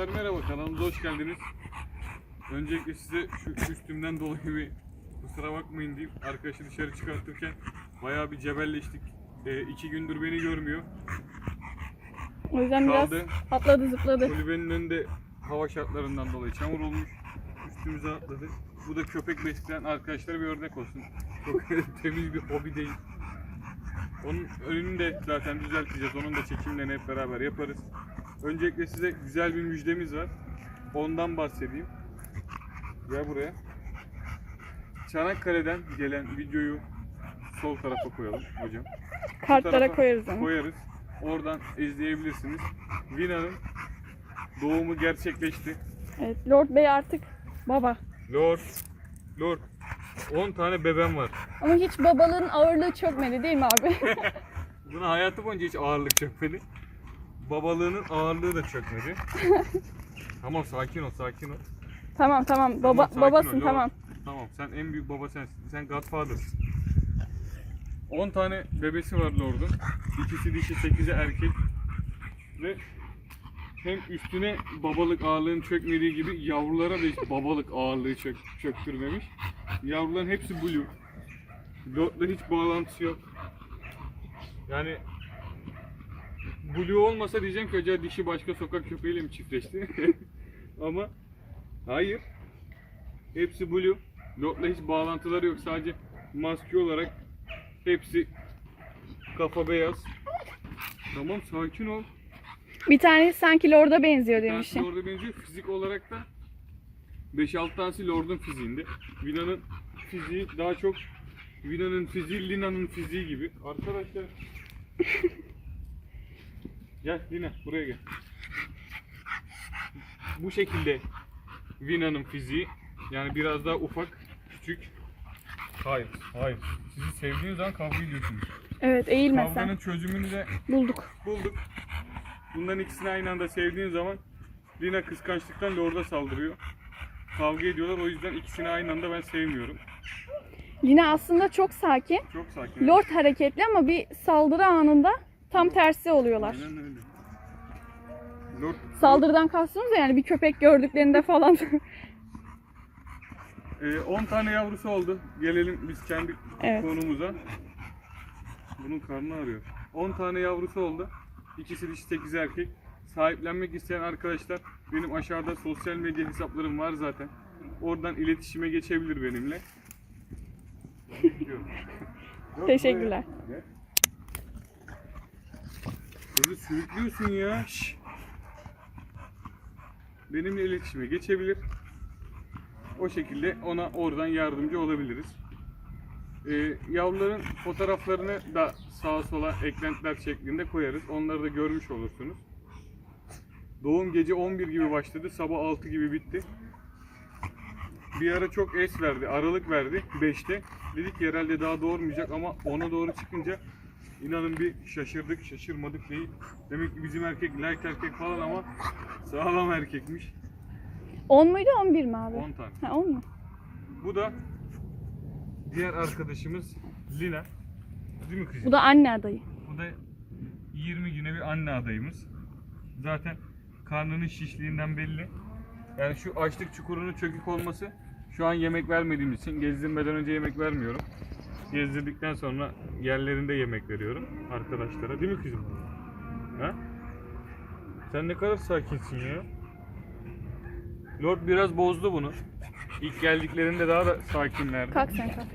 Arkadaşlar merhaba kanalımıza hoş geldiniz. Öncelikle size şu üstümden dolayı bir kusura bakmayın diyeyim. Arkadaşı dışarı çıkartırken bayağı bir cebelleştik. Ee, iki gündür beni görmüyor. O yüzden biraz Kaldı. atladı zıpladı. Kulübenin önünde hava şartlarından dolayı çamur olmuş. Üstümüze atladı. Bu da köpek besleyen arkadaşlara bir örnek olsun. Çok temiz bir hobi değil. Onun önünü de zaten düzelteceğiz. Onun da çekimlerini hep beraber yaparız. Öncelikle size güzel bir müjdemiz var. Ondan bahsedeyim. Gel buraya. Çanakkale'den gelen videoyu sol tarafa koyalım hocam. Kartlara koyarız onu. Koyarız. Oradan izleyebilirsiniz. Vina'nın doğumu gerçekleşti. Evet, Lord Bey artık baba. Lord, Lord 10 tane bebem var. Ama hiç babalığın ağırlığı çökmedi değil mi abi? Buna hayatı boyunca hiç ağırlık çökmedi. Babalığının ağırlığı da çökmedi. tamam sakin ol, sakin ol. tamam tamam baba sakin ol, babasın Lord. tamam. Tamam, sen en büyük baba sensin. Sen Godfather'sın. 10 tane bebesi var Lord'un. İkisi dişi, 8'i erkek. Ve hem üstüne babalık ağırlığının çökmediği gibi yavrulara da hiç babalık ağırlığı çök, çöktürmemiş. Yavruların hepsi blue. Lord'la hiç bağlantısı yok. Yani blue olmasa diyeceğim ki acaba dişi başka sokak köpeğiyle mi çiftleşti? Ama hayır. Hepsi blue. Lord'la hiç bağlantıları yok. Sadece maske olarak hepsi kafa beyaz. Tamam sakin ol. Bir tanesi sanki Lord'a benziyor demişim. Lord'a benziyor. Fizik olarak da 5-6 tanesi Lord'un fiziğinde. Vina'nın fiziği daha çok Vina'nın fiziği Lina'nın fiziği gibi. Arkadaşlar Gel Lina buraya gel. Bu şekilde Vina'nın fiziği yani biraz daha ufak, küçük. Hayır, hayır. Sizi sevdiğiniz zaman kavga ediyorsunuz. Evet eğilmesen. Kavganın çözümünü de Bulduk. bulduk. Bunların ikisini aynı anda sevdiğin zaman Lina kıskançlıktan Lord'a saldırıyor. Kavga ediyorlar o yüzden ikisini aynı anda ben sevmiyorum. Lina aslında çok sakin. Çok sakin. Lord hareketli ama bir saldırı anında tam tersi oluyorlar. Aynen öyle. Lord, Saldırıdan kastınız yani bir köpek gördüklerinde falan. Ee, 10 tane yavrusu oldu. Gelelim biz kendi Evet. konumuza. Bunun karnı ağrıyor. 10 tane yavrusu oldu. İkisi dişi 8 erkek. Sahiplenmek isteyen arkadaşlar benim aşağıda sosyal medya hesaplarım var zaten. Oradan iletişime geçebilir benimle. Teşekkürler. Gel. Kızı sürüklüyorsun ya. Benimle iletişime geçebilir. O şekilde ona oradan yardımcı olabiliriz. Ee, yavruların fotoğraflarını da sağa sola eklentiler şeklinde koyarız. Onları da görmüş olursunuz. Doğum gece 11 gibi başladı. Sabah 6 gibi bitti. Bir ara çok es verdi. Aralık verdi 5'te. Dedik ki herhalde daha doğurmayacak ama ona doğru çıkınca inanın bir şaşırdık şaşırmadık değil. Demek ki bizim erkek like erkek falan ama sağlam erkekmiş. 10 muydu 11 mi abi? 10 tane. Ha 10 mu? Bu da diğer arkadaşımız Lina. Değil mi kızım? Bu da anne adayı. Bu da 20 güne bir anne adayımız. Zaten karnının şişliğinden belli. Yani şu açlık çukurunun çökük olması şu an yemek vermediğimiz için gezdirmeden önce yemek vermiyorum. Gezdirdikten sonra yerlerinde yemek veriyorum arkadaşlara. Değil mi kızım? Ha? Sen ne kadar sakinsin ya. Lord biraz bozdu bunu. İlk geldiklerinde daha da sakinlerdi. Kalk sen kalk.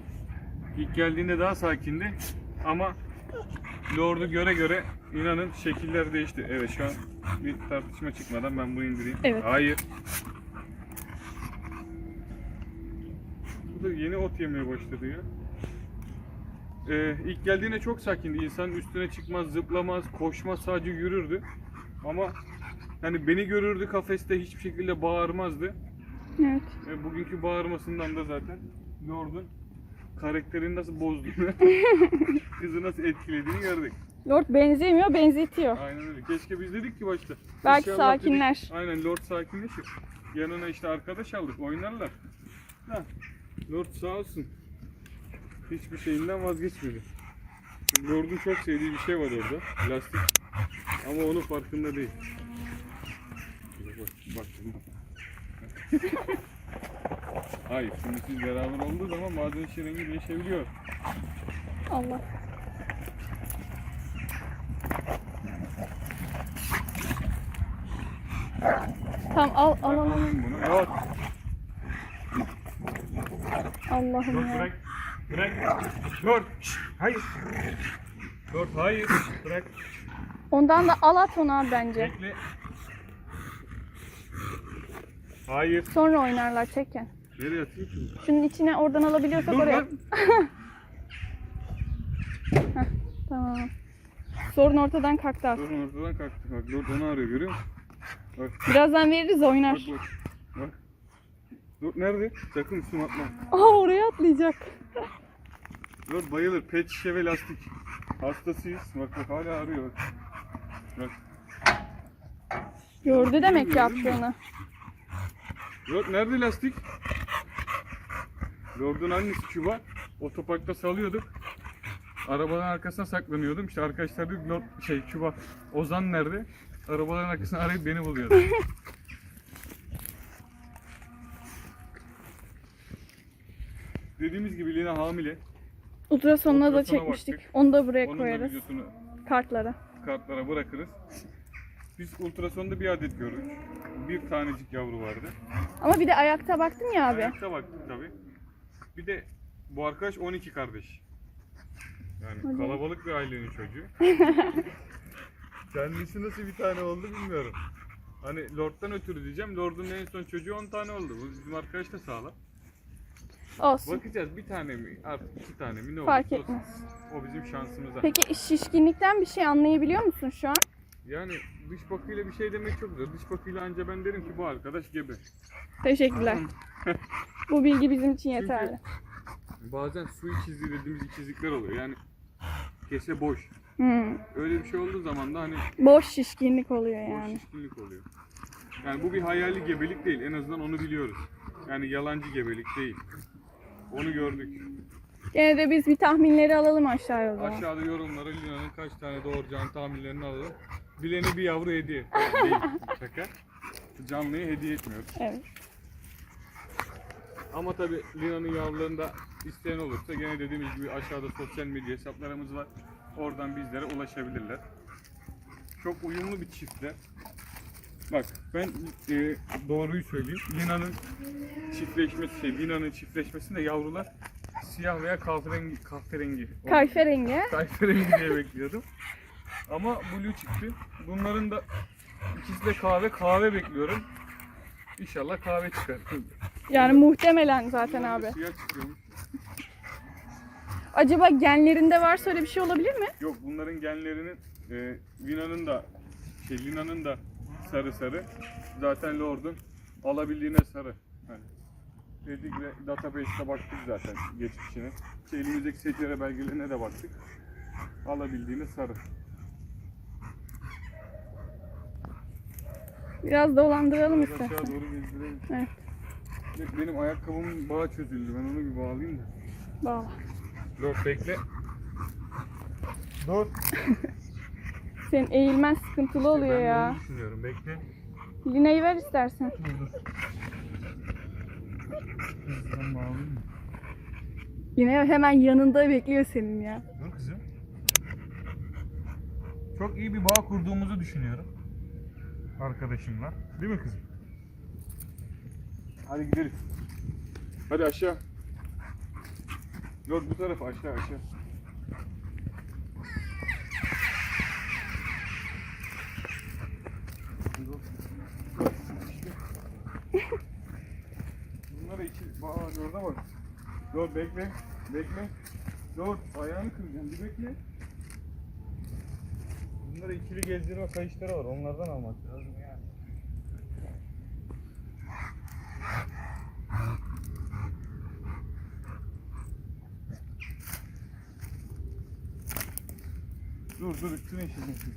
İlk geldiğinde daha sakindi ama Lord'u göre göre inanın şekiller değişti. Evet şu an bir tartışma çıkmadan ben bunu indireyim. Evet. Hayır. Bu da yeni ot yemeye başladı ya. Ee, ilk geldiğinde çok sakindi. İnsanın üstüne çıkmaz, zıplamaz, koşmaz, sadece yürürdü. Ama hani beni görürdü kafeste hiçbir şekilde bağırmazdı. Evet. E, bugünkü bağırmasından da zaten Lord'un karakterini nasıl bozduğunu, kızı nasıl etkilediğini gördük. Lord benzemiyor, benzetiyor. Aynen öyle. Keşke biz dedik ki başta. Belki İnşallah dedik, sakinler. aynen Lord sakinleşir. Yanına işte arkadaş aldık, oynarlar. Ha, Lord sağ olsun. Hiçbir şeyinden vazgeçmedi. Lord'un çok sevdiği bir şey var orada. Lastik. Ama onun farkında değil. bak bak. Hayır şimdi siz beraber olduğu zaman maden işi rengi değişebiliyor. Allah. Tamam al al al. bunu. Allah'ım ya. bırak. Bırak. Dur. Hayır. Dur hayır. Bırak. Ondan da al at onu abi bence. Bekle. Hayır. Sonra oynarlar çekin. Nereye atayım ki? Şunun içine oradan alabiliyorsak Dur oraya. lan. Heh, tamam. Sorun ortadan kalktı artık. Dur ortadan kalktı. Bak dur onu arıyor görüyor musun? Bak Birazdan veririz bak oynar. bak. Bak. Dur nerede? Sakın üstüme atma. Aa oraya atlayacak. Dur bayılır. Pet şişe ve lastik. Hastasıyız. Bak bak hala arıyor. Bak. Gördü demek ki yaptığını. Lord nerede lastik? Lord'un annesi Küba. Otoparkta salıyorduk. Arabanın arkasına saklanıyordum. İşte arkadaşlar diyor Lord şey Küba Ozan nerede? Arabaların arkasına arayıp beni buluyordu. Dediğimiz gibi Lina hamile. Ultrasonuna da Ultrasona çekmiştik. baktık. Onu da buraya Onun da koyarız. videosunu Kartlara. kartlara bırakırız. Biz ultrasonda bir adet gördük. Bir tanecik yavru vardı. Ama bir de ayakta baktın ya abi. Ayakta baktık tabi. Bir de bu arkadaş 12 kardeş. Yani kalabalık bir ailenin çocuğu. Kendisi nasıl bir tane oldu bilmiyorum. Hani Lord'dan ötürü diyeceğim. Lord'un en son çocuğu 10 tane oldu. Bu bizim arkadaş da sağlam. Olsun. Bakacağız bir tane mi artık iki tane mi ne Fark olursa etmez. O bizim şansımıza. Peki şişkinlikten bir şey anlayabiliyor musun şu an? Yani dış bakıyla bir şey demek çok zor. Dış bakıyla anca ben derim ki bu arkadaş gebe. Teşekkürler. Bu bilgi bizim için yeterli. Bazen su ikizliği dediğimiz ikizlikler oluyor. Yani kese boş. Hmm. Öyle bir şey olduğu zaman da hani Boş şişkinlik oluyor boş yani. şişkinlik oluyor. Yani bu bir hayali gebelik değil. En azından onu biliyoruz. Yani yalancı gebelik değil. Onu gördük. Gene de biz bir tahminleri alalım aşağıya o zaman. Aşağıda yorumlara Lina'nın kaç tane doğuracağını tahminlerini alalım. Bilene bir yavru hediye. Değil. Şaka. Canlıya hediye etmiyoruz. Evet. Ama tabi Lina'nın yavrularını da isteyen olursa gene dediğimiz gibi aşağıda sosyal medya hesaplarımız var. Oradan bizlere ulaşabilirler. Çok uyumlu bir çiftler. Bak ben e, doğruyu söyleyeyim. Lina'nın çiftleşmesi, şey, Lina'nın çiftleşmesinde yavrular siyah veya kahverengi, kahverengi. Kayfe rengi. Kahverengi diye bekliyordum. Ama blue çıktı. Bunların da ikisi de kahve, kahve bekliyorum. İnşallah kahve çıkar. Yani muhtemelen zaten Bunların da abi. Siyah çıkıyormuş. Acaba genlerinde varsa öyle bir şey olabilir mi? Yok bunların genlerinin e, Lina'nın da şey Lina'nın da sarı sarı. Zaten Lord'un alabildiğine sarı. Hani dedik ve database'te baktık zaten geçmişine. İşte elimizdeki secere belgelerine de baktık. Alabildiğine sarı. Biraz dolandıralım Biraz istersen. aşağı doğru gezdirelim. Evet. Evet, Benim ayakkabımın bağı çözüldü. Ben onu bir bağlayayım da. Bağla. Dur bekle. Dur. Senin eğilmen sıkıntılı oluyor ben ya. onu düşünüyorum. Bekle. Lina'yı ver istersen. Ben bağlayayım mı? Lina hemen yanında bekliyor senin ya. Dur kızım. Çok iyi bir bağ kurduğumuzu düşünüyorum. Arkadaşımla. Değil mi kızım? Hadi gidelim. Hadi aşağı. Yok bu tarafa aşağı aşağı. Dur. İşte. Bunlara iki bağ orada bak. Dur bekle. Bekle. Dur ayağını kıracağım bir bekle. Bunlara ikili gezdirme kayışları var onlardan almak lazım yani. Dur dur üstüne işlemesin.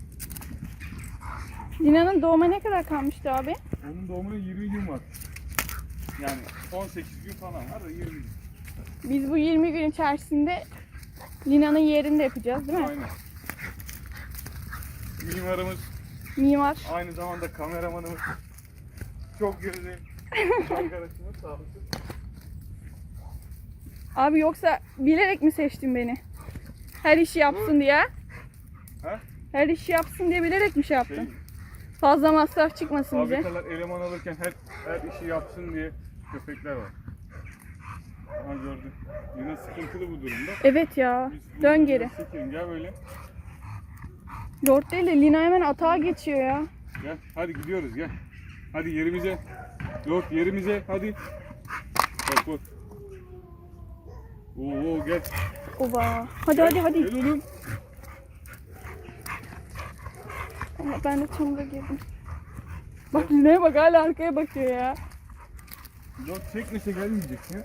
Lina'nın doğuma ne kadar kalmıştı abi? Onun doğumuna 20 gün var. Yani 18 gün falan var da 20 gün. Biz bu 20 gün içerisinde Lina'nın yerini de yapacağız değil mi? Aynen. Mimarımız Mimar. aynı zamanda kameramanımız çok geride. Arkadaşımız sağ olsun. Abi yoksa bilerek mi seçtin beni? Her işi yapsın diye. Ha? Her işi yapsın diye bilerek mi şey yaptın? Şey, Fazla masraf çıkmasın bize. fabrikalar eleman alırken her, her işi yapsın diye köpekler var. Aha gördün. Yine sıkıntılı bu durumda. Evet ya. Biz Dön geri. Çekelim gel böyle. Lord değil de Lina hemen atağa geçiyor ya. Gel hadi gidiyoruz gel. Hadi yerimize. Yok yerimize hadi. Bak bak. Oo gel. Oba. Hadi hadi hadi. Gel oğlum. Ama ben de çamura girdim. Bak Lina'ya bak hala arkaya bakıyor ya. Yok çekmese gelmeyecek ya.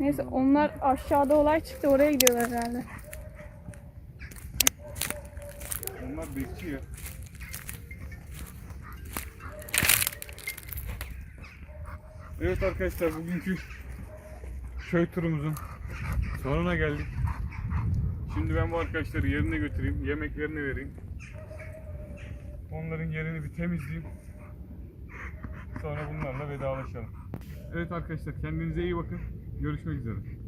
Neyse onlar aşağıda olay çıktı oraya gidiyorlar herhalde. Onlar bekçi ya. Evet arkadaşlar bugünkü köy turumuzun sonuna geldik. Şimdi ben bu arkadaşları yerine götüreyim, yemeklerini vereyim. Onların yerini bir temizleyeyim. Sonra bunlarla vedalaşalım. Evet arkadaşlar kendinize iyi bakın. Görüşmek üzere.